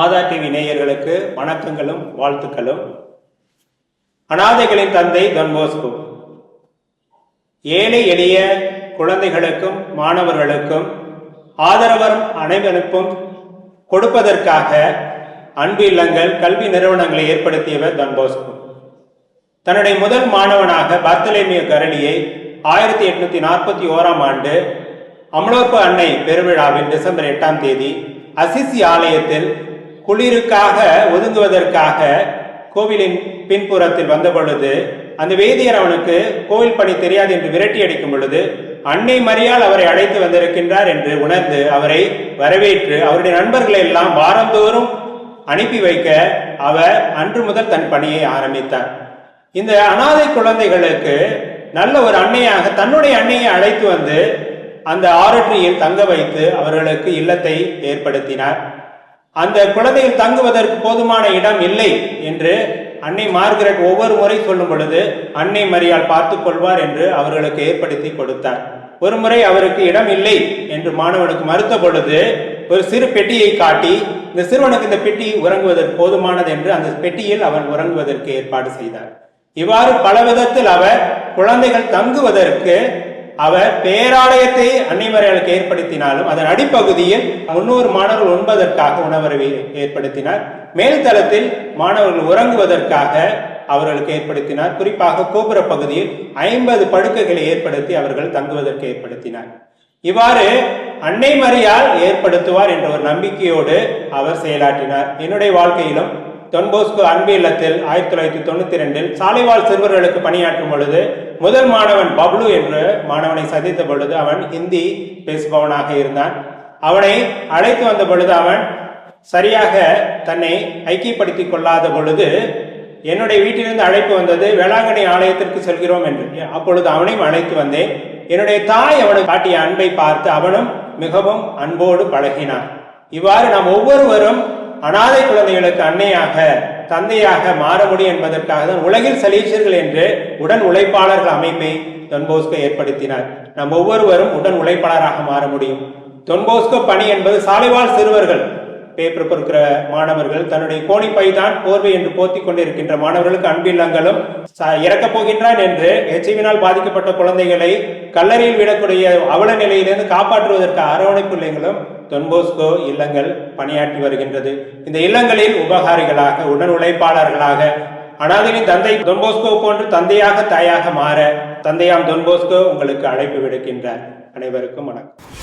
மாதா TV நேயர்களுக்கு வணக்கங்களும் வாழ்த்துக்களும். அனாதைகளின் தந்தை don ஏழை எளிய குழந்தைகளுக்கும் மாணவர்களுக்கும் ஆதரவரும் அனைவருக்கும் கொடுப்பதற்காக அன்பு இல்லங்கள் கல்வி நிறுவனங்களை ஏற்படுத்தியவர் don தன்னுடைய முதல் மாணவனாக பர்த்தலேமிய கரணியை ஆயிரத்தி எட்நூத்தி நாற்பத்தி ஓராம் ஆண்டு அமலோப்பு அன்னை பெருவிழாவில் டிசம்பர் எட்டாம் தேதி அசிசி ஆலயத்தில் குளிருக்காக ஒதுங்குவதற்காக கோவிலின் பின்புறத்தில் வந்த பொழுது அந்த வேதியர் அவனுக்கு கோவில் பணி தெரியாது என்று விரட்டி அடிக்கும் பொழுது அன்னை மரியால் அவரை அழைத்து வந்திருக்கின்றார் என்று உணர்ந்து அவரை வரவேற்று அவருடைய நண்பர்களை எல்லாம் வாரந்தோறும் அனுப்பி வைக்க அவர் அன்று முதல் தன் பணியை ஆரம்பித்தார். இந்த அனாதை குழந்தைகளுக்கு நல்ல ஒரு அன்னையாக தன்னுடைய அன்னையை அழைத்து வந்து அந்த ஆரற்றியில் தங்க வைத்து அவர்களுக்கு இல்லத்தை ஏற்படுத்தினார். அந்த குழந்தைகள் தங்குவதற்கு போதுமான இடம் இல்லை என்று அன்னை மார்கரெட் ஒவ்வொரு முறை சொல்லும் பொழுது அன்னை மரியால் பார்த்து கொள்வார் என்று அவர்களுக்கு ஏற்படுத்தி கொடுத்தார். ஒரு முறை அவருக்கு இடம் இல்லை என்று மாணவனுக்கு மறுத்த பொழுது ஒரு சிறு பெட்டியை காட்டி இந்த சிறுவனுக்கு இந்த பெட்டி உறங்குவதற்கு போதுமானது என்று அந்த பெட்டியில் அவன் உறங்குவதற்கு ஏற்பாடு செய்தார். இவ்வாறு பல விதத்தில் அவர் குழந்தைகள் தங்குவதற்கு அவர் பேராலயத்தை அன்னைமறையாளுக்கு ஏற்படுத்தினாலும் அதன் அடிப்பகுதியில் முன்னூறு மாணவர்கள் உண்பதற்காக உணவரவை ஏற்படுத்தினார். மேல்தளத்தில் மாணவர்கள் உறங்குவதற்காக அவர்களுக்கு ஏற்படுத்தினார். குறிப்பாக கோபுர பகுதியில் ஐம்பது படுக்கைகளை ஏற்படுத்தி அவர்கள் தங்குவதற்கு ஏற்படுத்தினார். இவ்வாறு அன்னைமரியால் ஏற்படுத்துவார் என்ற ஒரு நம்பிக்கையோடு அவர் செயலாற்றினார். என்னுடைய வாழ்க்கையிலும் தொன்போஸ்கோ அன்பு இல்லத்தில் ஆயிரத்தி தொள்ளாயிரத்தி தொண்ணூத்தி ரெண்டில் சாலைவாழ் சிறுவர்களுக்கு பணியாற்றும் பொழுது முதல் மாணவன் பப்ளு என்ற மாணவனை சந்தித்த பொழுது அவன் ஹிந்தி பேசுபவனாக இருந்தான். அவனை அழைத்து வந்த பொழுது அவன் சரியாக தன்னை ஐக்கியப்படுத்திக் கொள்ளாத பொழுது என்னுடைய வீட்டிலிருந்து அழைப்பு வந்தது வேளாங்கண்ணி ஆலயத்திற்கு செல்கிறோம் என்று. அப்பொழுது அவனையும் அழைத்து வந்தேன். என்னுடைய தாய் அவனை காட்டிய அன்பை பார்த்து அவனும் மிகவும் அன்போடு பழகினான். இவ்வாறு நாம் ஒவ்வொருவரும் அனாதை குழந்தைகளுக்கு அன்னையாக தந்தையாக மாற முடியும் என்பதற்காக தான் உலகில் சலீசர்கள் என்று உடன் உழைப்பாளர்கள் அமைப்பை தொன்போஸ்கோ ஏற்படுத்தினார். நம் ஒவ்வொருவரும் உடன் உழைப்பாளராக மாற முடியும். தொன்போஸ்கோ பணி என்பது சாலைவாழ் சிறுவர்கள் பேப்பர் பொறுக்கிற மாணவர்கள் தன்னுடைய கோணிப்பை தான் போர்வை என்று போத்திக் கொண்டிருக்கின்ற மாணவர்களுக்கு அன்பில்லங்களும் ச- இறக்கப் போகின்றான் என்று எச்சிவினால் பாதிக்கப்பட்ட குழந்தைகளை கல்லறையில் விடக்கூடிய அவல நிலையிலிருந்து காப்பாற்றுவதற்கு அரவணைப்பு இல்லங்களும் தொன்போஸ்கோ இல்லங்கள் பணியாற்றி வருகின்றது. இந்த இல்லங்களில் உபகாரிகளாக உடன் உழைப்பாளர்களாக அனாதையின் தந்தை தொன்போஸ்கோ போன்று தந்தையாக தாயாக மாற தந்தையாம் தொன்போஸ்கோ உங்களுக்கு அழைப்பு விடுக்கின்றார். அனைவருக்கும் வணக்கம்.